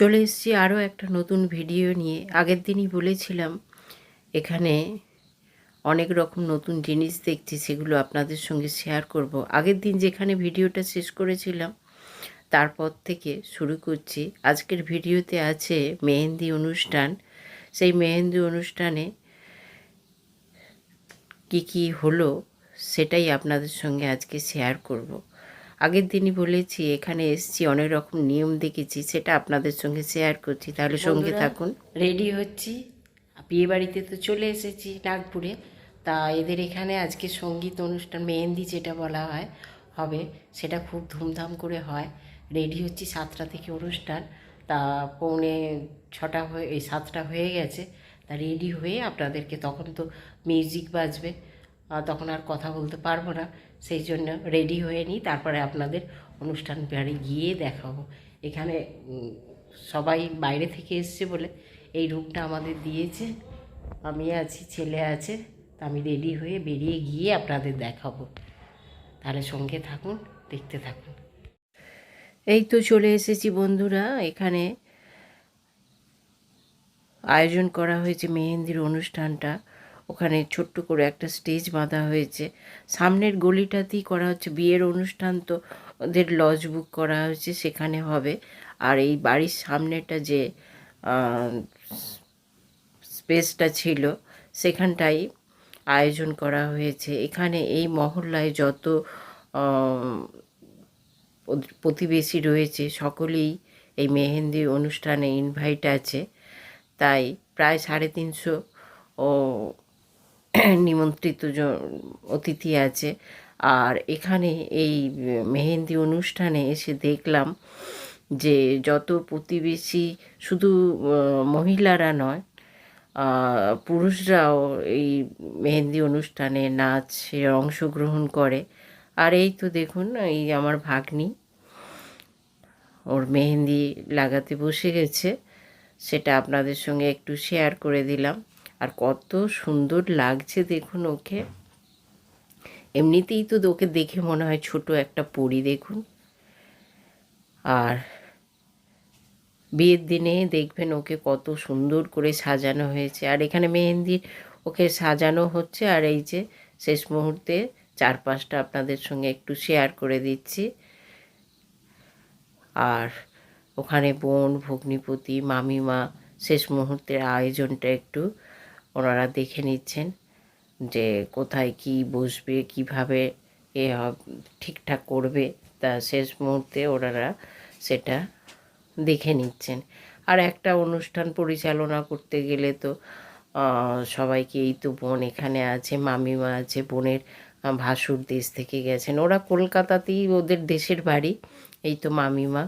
চলে এসেছি আরও একটা নতুন ভিডিও নিয়ে। আগের দিনই বলেছিলাম, এখানে অনেক রকম নতুন জিনিস দেখছি, সেগুলো আপনাদের সঙ্গে শেয়ার করব। আগের দিন যেখানে ভিডিওটা শেষ করেছিলাম, তারপর থেকে শুরু করছি। আজকের ভিডিওতে আছে মেহেন্দি অনুষ্ঠান। সেই মেহেন্দি অনুষ্ঠানে কি কি হলো, সেটাই আপনাদের সঙ্গে আজকে শেয়ার করব। আগের দিনই বলেছি এখানে এসছি অনেক রকম নিয়ম দেখেছি সেটা আপনাদের সঙ্গে শেয়ার করছি। তাহলে সঙ্গে থাকুন। রেডি হচ্ছি। বিয়ে বাড়িতে তো চলে এসেছি নাগপুরে। তা এদের এখানে আজকে সংগীত অনুষ্ঠান মেহেন্দি যেটা বলা হয় হবে সেটা খুব ধুমধাম করে হয়। রেডি হচ্ছি সাতটা থেকে অনুষ্ঠান। তা পৌনে ছটা হয়ে এই সাতটা হয়ে গেছে। তা রেডি হয়ে আপনাদেরকে তখন তো মিউজিক বাজবে। তখন আর কথা বলতে পারব না। সেই জন্য রেডি হয়ে নিই। তারপরে আপনাদের অনুষ্ঠান বাড়ি গিয়ে দেখাবো। এখানে সবাই বাইরে থেকে এসছে বলে এই রুমটা আমাদের দিয়েছে। আমি আছি, ছেলে আছে। তা আমি রেডি হয়ে বেরিয়ে গিয়ে আপনাদের দেখাবো। তাহলে সঙ্গে থাকুন, দেখতে থাকুন। এই তো চলে এসেছি বন্ধুরা, এখানে আয়োজন করা হয়েছে মেহেন্দির অনুষ্ঠানটা। ওখানে ছোট্ট করে একটা স্টেজ বাঁধা হয়েছে। সামনের গলিটাতেই করা হচ্ছে। বিয়ের অনুষ্ঠান তো ওদের লজ বুক করা হয়েছে, সেখানে হবে। আর এই বাড়ির সামনেটা যে স্পেসটা ছিল, সেখানটাই আয়োজন করা হয়েছে। এখানে এই মহল্লায় যত প্রতিবেশী রয়েছে, সকলেই এই মেহেন্দি অনুষ্ঠানে ইনভাইট আছে। তাই প্রায় সাড়ে তিনশো, ও নিমন্ত্রিত অতিথি আছে। আর এখানে এই মেহেন্দি অনুষ্ঠানে এসে দেখলাম যে যত প্রতিবেশী শুধু মহিলারা নয় পুরুষরাও এই মেহেন্দি অনুষ্ঠানে নাচে অংশগ্রহণ করে। আর এই তো দেখুন, এই আমার ভাগ্নি, ওর মেহেন্দি লাগাতে বসে গেছে। সেটা আপনাদের সঙ্গে একটু শেয়ার করে দিলাম। আর কত সুন্দর লাগছে দেখুন ওকে। এমনিতেই তো ওকে দেখে মনে হয় ছোট একটা পরি দেখুন। আর বিয়ের দিনে দেখবেন ওকে কত সুন্দর করে সাজানো হয়েছে। আর এখানে মেহেন্দি ওকে সাজানো হচ্ছে। আর এই যে শেষ মুহূর্তে চারপাশটা আপনাদের সঙ্গে একটু শেয়ার করে দিচ্ছি। আর ওখানে বোন, ভগ্নিপতি, মামিমা শেষ মুহূর্তের আয়োজনটা একটু ওনারা দেখে নিচ্ছেন যে কোথায় কি বসবে, কীভাবে এ ঠিকঠাক করবে। তা শেষ মুহূর্তে ওনারা সেটা দেখে নিচ্ছেন। আর একটা অনুষ্ঠান পরিচালনা করতে গেলে তো সবাইকে এই তো বোন এখানে আছে, মামিমা আছে, বোনের ভাসুর দেশ থেকে গেছেন। ওরা কলকাতাতেই ওদের দেশের বাড়ি, এই তো মামিমা।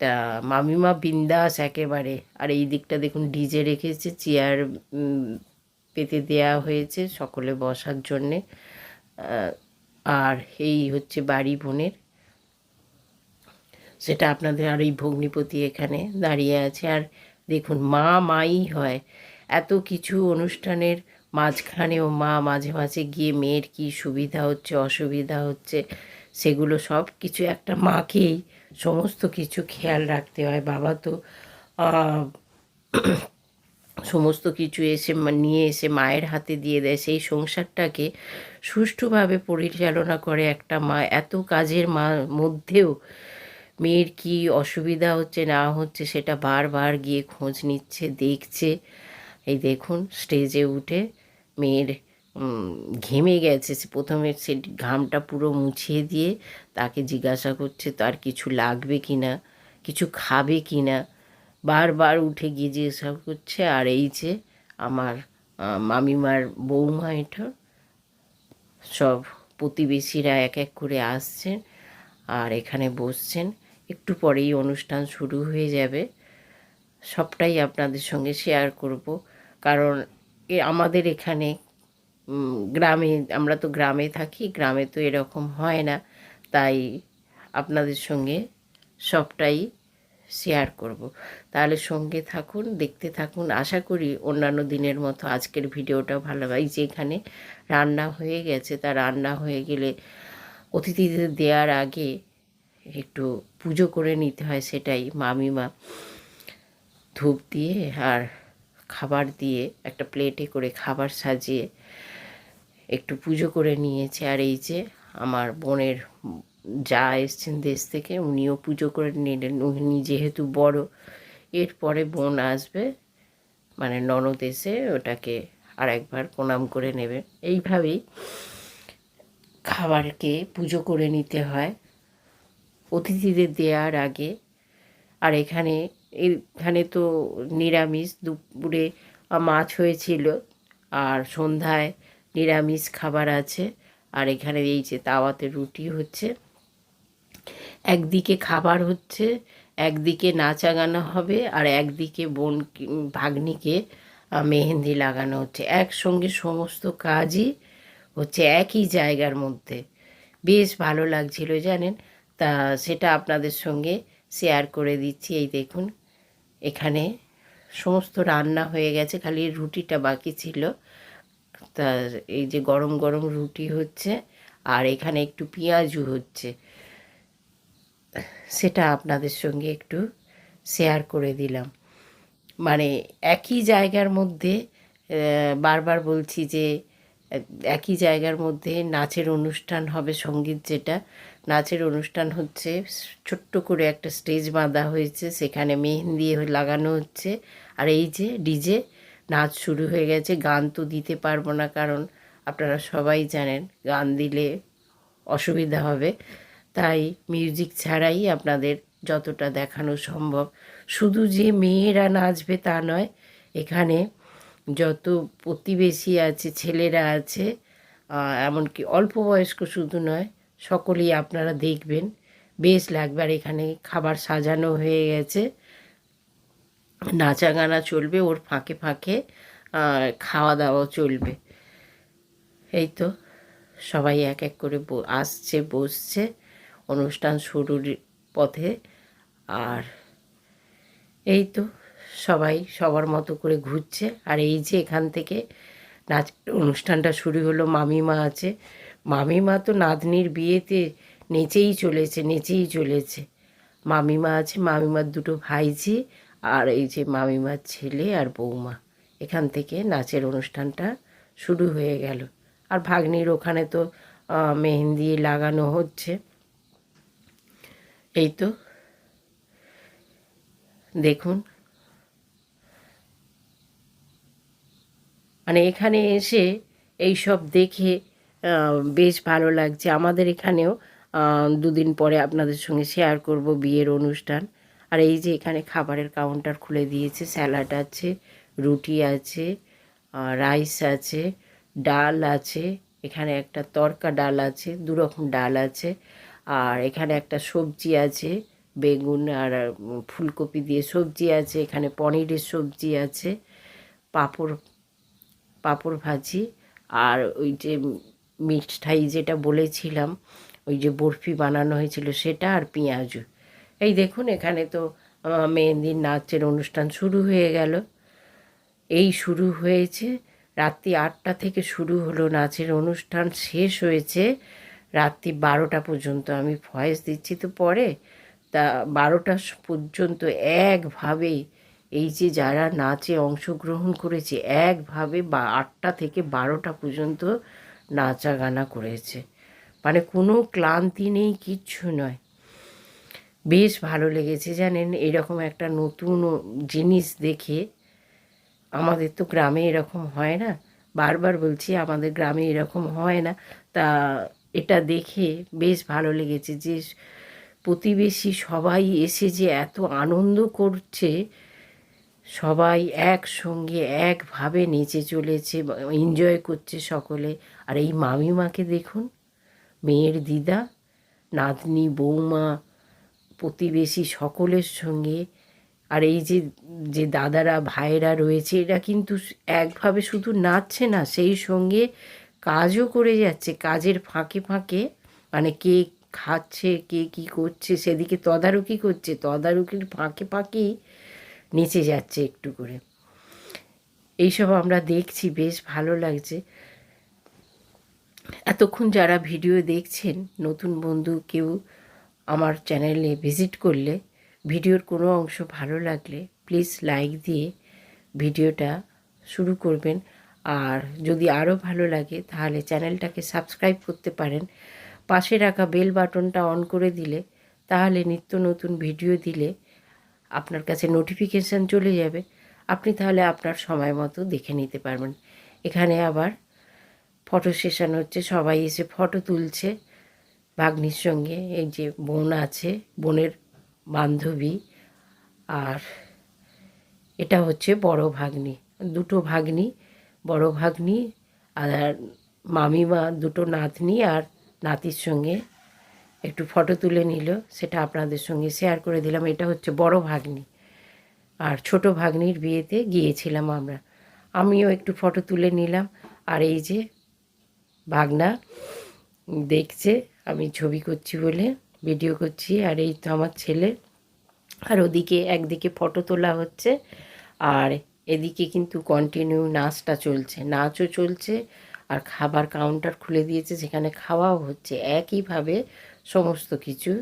তা মামিমা বিন্দাস একেবারে। আর এই দিকটা দেখুন ডিজে রেখেছে চেয়ার পেতে দেয়া হয়েছে সকলে বসার জন্যে। আর এই হচ্ছে বাড়ি বোনের। সেটা আপনাদের আর এই ভগ্নিপতি এখানে দাঁড়িয়ে আছে। আর দেখুন, মা মাই হয়। এত কিছু অনুষ্ঠানের মাঝখানেও মা মাঝে মাঝে গিয়ে মেয়ের কি সুবিধা হচ্ছে, অসুবিধা হচ্ছে, সেগুলো সব কিছু একটা মাকেই সমস্ত কিছু খেয়াল রাখতে হয়। বাবা তো সমস্ত কিছু এসে নিয়ে এসে মায়ের হাতে দিয়ে দেয়। সেই সংসারটাকে সুষ্ঠুভাবে পরিচালনা করে একটা মা। এত কাজের মা, মধ্যেও মেয়ের কি অসুবিধা হচ্ছে, না হচ্ছে, সেটা বারবার গিয়ে খোঁজ নিচ্ছে, দেখছে। এই দেখুন স্টেজে উঠে মেয়ের ঘেমে গেছে। সে প্রথমে সে ঘামটা পুরো মুছিয়ে দিয়ে তাকে জিজ্ঞাসা করছে, তার কিছু লাগবে কি না? কিছু খাবে কি না? বারবার উঠে গিয়ে জিজ্ঞাসা করছে, আর এই যে আমার মামিমার বৌমা এটা, সব প্রতিবেশীরা এক এক করে আসছেন আর এখানে বসছেন। একটু পরেই অনুষ্ঠান শুরু হয়ে যাবে। সবটাই আপনাদের সঙ্গে শেয়ার করব। কারণ আমাদের এখানে গ্রামে, আমরা তো গ্রামে থাকি, গ্রামে তো এরকম হয় না। তাই আপনাদের সঙ্গে সবটাই শেয়ার করব। তাহলে সঙ্গে থাকুন, দেখতে থাকুন। আশা করি অন্যান্য দিনের মতো আজকের ভিডিওটাও ভালো হয়। যেখানে রান্না হয়ে গেছে, তা রান্না হয়ে গেলে অতিথিদের দেওয়ার আগে একটু পুজো করে নিতে হয় সেটাই। মামিমা ধূপ দিয়ে আর খাবার দিয়ে একটা প্লেটে করে খাবার সাজিয়ে একটু পুজো করে নিয়েছে। আর এই যে আমার বোনের যা এসছেন দেশ থেকে, উনিও পুজো করে নিলেন। উনি যেহেতু বড়, এরপরে বোন আসবে মানে ননদ এসে ওটাকে আর একবার প্রণাম করে নেবে এইভাবেই খাবারকে পুজো করে নিতে হয়। অতিথিদের দেওয়ার আগে। আর এখানে এখানে তো নিরামিষ, দুপুরে মাছ হয়েছিল। আর সন্ধ্যায় নিরামিষ খাবার আছে। আর এখানে এই যে তাওয়াতে রুটি হচ্ছে। একদিকে খাবার হচ্ছে, একদিকে নাচা গানা হবে, আর একদিকে বোন ভাগ্নিকে মেহেন্দি লাগানো হচ্ছে। একসঙ্গে সমস্ত কাজই হচ্ছে একই জায়গার মধ্যে। বেশ ভালো লাগছিল, জানেন? তা সেটা আপনাদের সঙ্গে শেয়ার করে দিচ্ছি। এই দেখুন, এখানে সমস্ত রান্না হয়ে গেছে, খালি রুটিটা বাকি ছিল। তা এই যে গরম গরম রুটি হচ্ছে আর এখানে একটু পেঁয়াজু হচ্ছে। সেটা আপনাদের সঙ্গে একটু শেয়ার করে দিলাম। মানে একই জায়গার মধ্যে বারবার বলছি যে, একই জায়গার মধ্যে নাচের অনুষ্ঠান হবে সংগীত যেটা। নাচের অনুষ্ঠান হচ্ছে, ছোট্ট করে একটা স্টেজ বাঁধা হয়েছে, সেখানে মেহেন্দি লাগানো হচ্ছে। আর এই যে ডিজে নাচ শুরু হয়ে গেছে। গান তো দিতে পারব না, কারণ আপনারা সবাই জানেন গান দিলে অসুবিধা হবে। তাই মিউজিক ছাড়াই আপনাদের যতটা দেখানো সম্ভব। শুধু যে মেয়েরা নাচবে তা নয়, এখানে যত প্রতিবেশী আছে, ছেলেরা আছে এমনকি অল্প বয়স্ক শুধু নয়, সকলেই আপনারা দেখবেন। বেশ লাগবে। আর এখানে খাবার সাজানো হয়ে গেছে। নাচা গানা চলবে, ওর ফাঁকে ফাঁকে খাওয়া দাওয়াও চলবে। এই তো, সবাই এক এক করে আসছে, বসছে, অনুষ্ঠান শুরুর পথে, আর এই তো, সবাই সবার মতো করে ঘুরছে। আর এই যে এখান থেকে নাচ, অনুষ্ঠানটা শুরু হলো, মামিমা আছে। মামিমা তো নাতনির বিয়েতে নেচেই চলেছে নেচেই চলেছে। মামিমা আছে, মামিমার দুটো ভাইঝি আর এই যে মামিমার ছেলে আর বৌমা, এখান থেকে নাচের অনুষ্ঠানটা শুরু হয়ে গেল। আর ভাগ্নির ওখানে তো মেহেন্দি লাগানো হচ্ছে। এই তো, দেখুন। মানে এখানে এসে এই সব দেখে বেশ ভালো লাগছে। আমাদের এখানেও দুদিন পরে আপনাদের সঙ্গে শেয়ার করব বিয়ের অনুষ্ঠান। আর এই যে এখানে খাবারের কাউন্টার খুলে দিয়েছে স্যালাড আছে, রুটি আছে রাইস আছে, ডাল আছে, এখানে একটা তরকা ডাল আছে, দু রকম ডাল আছে, আর এখানে একটা সবজি আছে, বেগুন আর ফুলকপি দিয়ে সবজি আছে, এখানে পনিরের সবজি আছে, পাঁপড় পাঁপড় ভাজি, আর ওই যে মিঠাই যেটা বলেছিলাম, ওই যে বরফি বানানো হয়েছিল সেটা আর পেঁয়াজু। এই দেখুন, এখানে তো মেহেন্দির নাচের অনুষ্ঠান শুরু হয়ে গেল। এই শুরু হয়েছে, রাত্রি আটটা থেকে শুরু হলো নাচের অনুষ্ঠান, শেষ হয়েছে রাত্রি বারোটা পর্যন্ত। আমি ভয়েস দিচ্ছি তো পরে, তা বারোটা পর্যন্ত একভাবে এই যে যারা নাচে অংশগ্রহণ করেছে, একভাবে বা আটটা থেকে বারোটা পর্যন্ত নাচা গানা করেছে। মানে কোনো ক্লান্তি নেই, কিচ্ছু নয়। বেশ ভালো লেগেছে, জানেন? এরকম একটা নতুন জিনিস দেখে আমাদের তো গ্রামে এরকম হয় না। বারবার বলছি, আমাদের গ্রামে এরকম হয় না। তা এটা দেখে বেশ ভালো লেগেছে যে, প্রতিবেশী সবাই এসে যে এত আনন্দ করছে, সবাই একসঙ্গে একভাবে নেচে চলেছে এনজয় করছে সকলে। আর এই মামিমাকে দেখুন, মেয়ের দিদা, নাতনি, বৌমা প্রতিবেশী সকলের সঙ্গে। আর এই যে যে দাদারা, ভাইয়েরা রয়েছে, এরা কিন্তু একভাবে শুধু নাচছে না, সেই সঙ্গে কাজও করে যাচ্ছে। কাজের ফাঁকে ফাঁকে মানে কে খাচ্ছে, কে কি করছে, সেদিকে তদারকি করছে, তদারকির ফাঁকে ফাঁকেই নেচে যাচ্ছে একটু করে। এইসব আমরা দেখছি, বেশ ভালো লাগছে। এতক্ষণ যারা ভিডিও দেখছেন, নতুন বন্ধু, কেউ আমার চ্যানেলে ভিজিট করলে, ভিডিওর কোনো অংশ ভালো লাগলে প্লিজ লাইক দিয়ে ভিডিওটা শুরু করবেন। আর যদি আরও ভালো লাগে, তাহলে চ্যানেলটাকে সাবস্ক্রাইব করতে পারেন। পাশে রাখা বেল বাটনটা অন করে দিলে, তাহলে নিত্য নতুন ভিডিও দিলে আপনার কাছে নোটিফিকেশান চলে যাবে। আপনি তাহলে আপনার সময় মতো দেখে নিতে পারবেন। এখানে আবার ফটো সেশন হচ্ছে, সবাই এসে ফটো তুলছে। ভাগ্নির সঙ্গে এই যে বোন আছে, বোনের বান্ধবী আর এটা হচ্ছে বড় ভাগ্নি। দুটো ভাগ্নি, বড় ভাগ্নি আর মামিমা দুটো নাতনি আর নাতির সঙ্গে একটু ফটো তুলে নিল, সেটা আপনাদের সঙ্গে শেয়ার করে দিলাম। এটা হচ্ছে বড় ভাগ্নি। আর ছোট ভাগ্নির বিয়েতে গিয়েছিলাম আমরা। আমিও একটু ফটো তুলে নিলাম। আর এই যে ভাগনা দেখছে আমি ছবি করছি বলে ভিডিও করছি। আর এই তো আমার ছেলে। আর ওদিকে একদিকে ফটো তোলা হচ্ছে। আর এদিকে কিন্তু কন্টিনিউ নাচটা চলছে। নাচও চলছে। আর খাবার কাউন্টার খুলে দিয়েছে, যেখানে খাওয়াও হচ্ছে। একইভাবে সমস্ত কিছু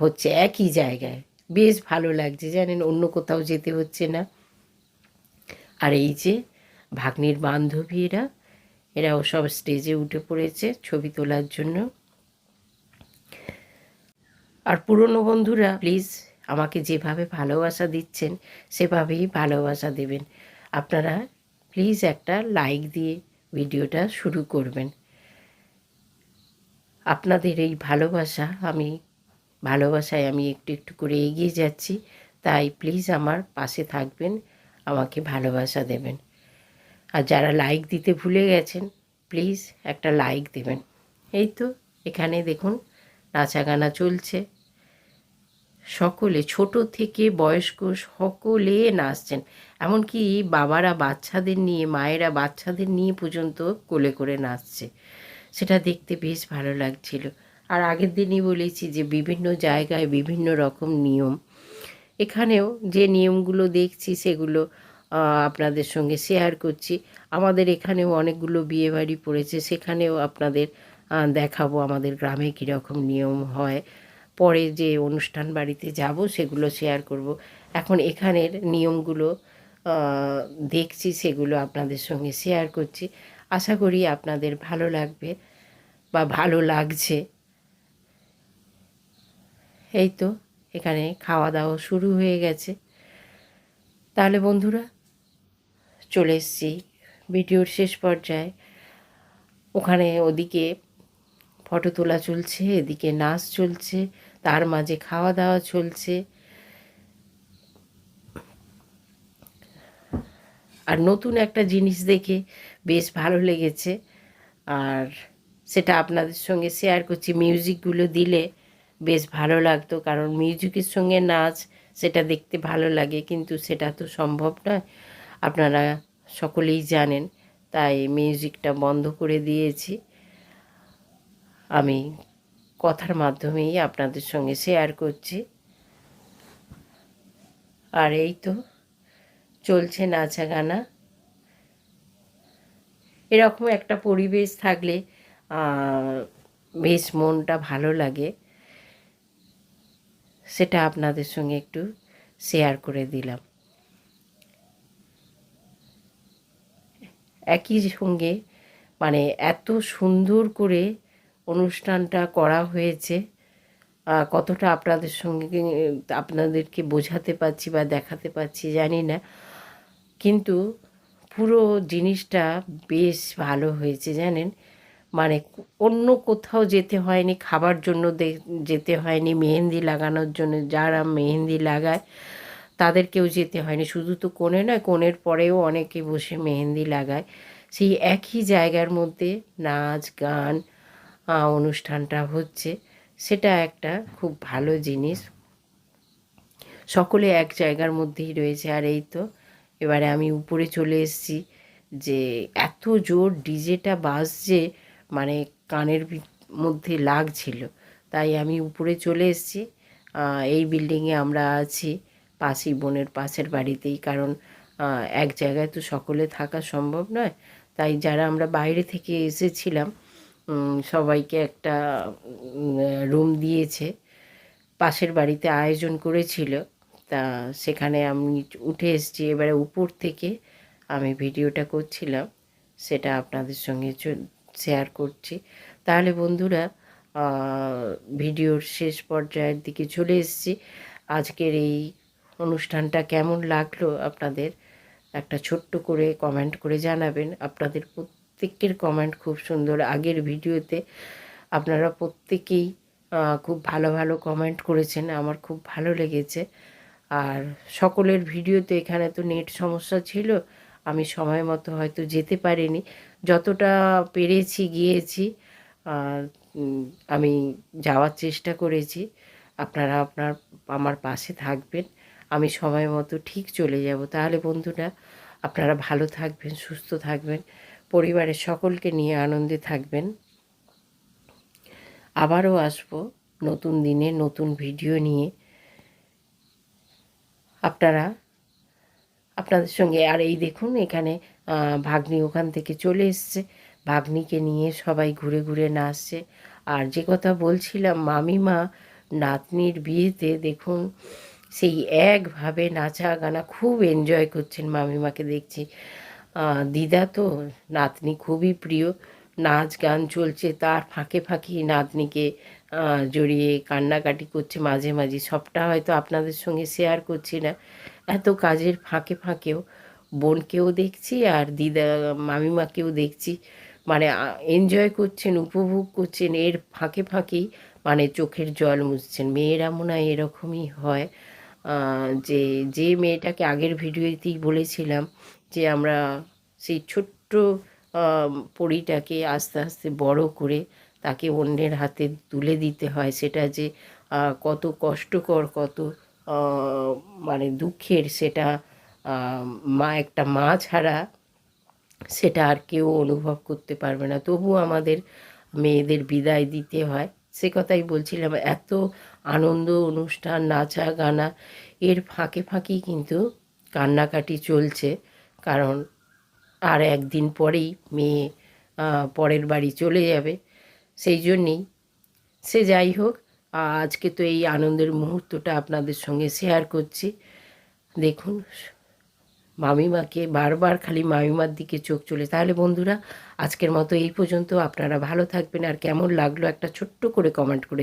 হচ্ছে একই জায়গায়। বেশ ভালো লাগছে, জানেন, অন্য কোথাও যেতে হচ্ছে না। আর এই যে ভাগ্নির বান্ধবীরা, এরাও সব স্টেজে উঠে পড়েছে ছবি তোলার জন্য। আর পুরনো বন্ধুরা প্লিজ আমাকে যেভাবে ভালোবাসা দিচ্ছেন, সেভাবেই ভালোবাসা দেবেন। আপনারা প্লিজ একটা লাইক দিয়ে ভিডিওটা শুরু করবেন। আপনাদের এই ভালোবাসা, আমি, ভালোবাসায় আমি একটু একটু করে এগিয়ে যাচ্ছি, তাই প্লিজ আমার পাশে থাকবেন, আমাকে ভালোবাসা দেবেন। আর যারা লাইক দিতে ভুলে গেছেন প্লিজ একটা লাইক দেবেন। এই তো, এখানে দেখুন নাচা গানা চলছে। সকলে, ছোট থেকে বয়স্ক সকলে নাচছেন এমনকি বাবারা বাচ্চাদের নিয়ে, মায়েরা বাচ্চাদের নিয়ে পর্যন্ত কোলে করে নাচছে সেটা দেখতে বেশ ভালো লাগছিল। আর আগের দিনই বলেছি যে বিভিন্ন জায়গায় বিভিন্ন রকম নিয়ম। এখানেও যে নিয়মগুলো দেখছি সেগুলো আপনাদের সঙ্গে শেয়ার করছি। আমাদের এখানেও অনেকগুলো বিয়েবাড়ি পড়েছে। সেখানেও আপনাদের দেখাবো। আমাদের গ্রামে কীরকম নিয়ম হয়। পরে যে অনুষ্ঠান বাড়িতে যাব সেগুলো শেয়ার করব। এখন এখানের নিয়মগুলো দেখছি, সেগুলো আপনাদের সঙ্গে শেয়ার করছি। আশা করি আপনাদের ভালো লাগবে বা ভালো লাগছে। এই তো, এখানে খাওয়া দাওয়া শুরু হয়ে গেছে। তাহলে বন্ধুরা, চলে এসছি ভিডিওর শেষ পর্যায়ে। ওখানে ওদিকে ফটো তোলা চলছে, এদিকে নাচ চলছে। তার মাঝে খাওয়া দাওয়া চলছে। আর নতুন একটা জিনিস দেখে বেশ ভালো লেগেছে। আর সেটা আপনাদের সঙ্গে শেয়ার করছি। মিউজিকগুলো দিলে বেশ ভালো লাগতো, কারণ মিউজিকের সঙ্গে নাচ, সেটা দেখতে ভালো লাগে, কিন্তু সেটা তো সম্ভব নয়। আপনারা সকলেই জানেন, তাই মিউজিকটা বন্ধ করে দিয়েছি। আমি কথার মাধ্যমেই আপনাদের সঙ্গে শেয়ার করছি। আর এই তো চলছে নাচা গানা এরকম একটা পরিবেশ থাকলে বেশ মনটা ভালো লাগে। সেটা আপনাদের সঙ্গে একটু শেয়ার করে দিলাম। একই সঙ্গে মানে এত সুন্দর করে অনুষ্ঠানটা করা হয়েছে। কতটা আপনাদের সঙ্গে আপনাদেরকে বোঝাতে পারছি বা দেখাতে পারছি জানি না। কিন্তু পুরো জিনিসটা বেশ ভালো হয়েছে জানেন। মানে অন্য কোথাও যেতে হয়নি, খাবার জন্য যেতে হয়নি, মেহেন্দি লাগানোর জন্য যারা মেহেন্দি লাগায় তাদেরকেও যেতে হয়নি। শুধু তো কোণে নয়, কোণের পরেও অনেকে বসে মেহেন্দি লাগায়। সেই একই জায়গার মধ্যে নাচ, গান অনুষ্ঠানটা হচ্ছে। সেটা একটা খুব ভালো জিনিস। সকলে এক জায়গার মধ্যেই রয়েছে। আর এই তো এবারে আমি উপরে চলে এসেছি যে এত জোর ডিজেটা বাজছে মানে কানের মধ্যে লাগছিল। তাই আমি উপরে চলে এসেছি। এই বিল্ডিংয়ে আমরা আছি, পাশেই বোনের পাশের বাড়িতেই। কারণ এক জায়গায় তো সকলে থাকা সম্ভব নয়। তাই যারা আমরা বাইরে থেকে এসেছিলাম সবাইকে একটা রুম দিয়েছে। পাশের বাড়িতে আয়োজন করেছিল। তা সেখানে আমি উঠে এসেছি। এবারে উপর থেকে আমি ভিডিওটা করছিলাম। সেটা আপনাদের সঙ্গে শেয়ার করছি। তাহলে বন্ধুরা ভিডিওর শেষ পর্যায়ের দিকে চলে এসেছি। আজকের এই অনুষ্ঠানটা কেমন লাগল আপনাদের? একটা ছোট্ট করে কমেন্ট করে জানাবেন। আপনাদের প্রত্যেকের কমেন্ট খুব সুন্দর। আগের ভিডিওতে আপনারা প্রত্যেকেই খুব ভালো ভালো কমেন্ট করেছেন। আমার খুব ভালো লেগেছে। আর সকলের ভিডিওতে এখানে তো নেট সমস্যা ছিল। আমি সময় মতো হয়তো যেতে পারিনি। যতটা পেরেছি গিয়েছি আমি যাওয়ার চেষ্টা করেছি। আপনারা আপনার, আমার পাশে থাকবেন। আমি সময় মতো ঠিক চলে যাব। তাহলে বন্ধুরা, আপনারা ভালো থাকবেন, সুস্থ থাকবেন। পরিবারের সকলকে নিয়ে আনন্দে থাকবেন। আবারও আসব নতুন দিনে নতুন ভিডিও নিয়ে। আপনারা, আপনাদের সঙ্গে, আর এই দেখুন এখানে ভাগ্নি ওখান থেকে চলে এসছে। ভাগ্নিকে নিয়ে সবাই ঘুরে ঘুরে নাচছে। আর যে কথা বলছিলাম, মামিমা নাতনির বিয়েতে দেখুন, সেই একভাবে নাচা গানা খুব এনজয় করছেন মামিমাকে দেখছি। দিদা তো নাতনি খুবই প্রিয়। নাচ গান চলছে, তার ফাঁকে ফাঁকি নাতনিকে জড়িয়ে কান্নাকাটি করছে মাঝে মাঝে। সবটা হয়তো আপনাদের সঙ্গে শেয়ার করছি না। এত কাজের ফাঁকে ফাঁকেও বোনকেও দেখছি আর দিদা, মামিমাকেও দেখছি। মানে এনজয় করছেন, উপভোগ করছেন, এর ফাঁকে ফাঁকেই মানে চোখের জল মুছছেন। মেয়েরা মনে হয় এরকমই হয়। যে যে মেয়েটাকে আগের ভিডিওতেই বলেছিলাম যে আমরা সেই ছোট্ট পরিটাকে আস্তে আস্তে বড় করে তাকে অন্যের হাতে তুলে দিতে হয়। সেটা যে কত কষ্টকর, কত মানে দুঃখের সেটা মা একটা মা ছাড়া সেটা আর কেউ অনুভব করতে পারবে না। তবু আমাদের মেয়েদের বিদায় দিতে হয়। সে কথাই বলছিলাম, এত আনন্দ অনুষ্ঠান নাচা গানা এর ফাঁকে ফাঁকেই কিন্তু কান্নাকাটি চলছে। কারণ আর একদিন পরেই মেয়ে পরের বাড়ি চলে যাবে। সেই জন্যেই সে যাই হোক, আজকে তো এই আনন্দের মুহূর্তটা আপনাদের সঙ্গে শেয়ার করছি। দেখুন, মামিমাকে বারবার খালি মামিমার দিকে চোখ চলে। তাহলে বন্ধুরা, আজকের মতো এই পর্যন্ত। আপনারা ভালো থাকবেন। আর কেমন লাগল একটা ছোট্ট করে কমেন্ট করে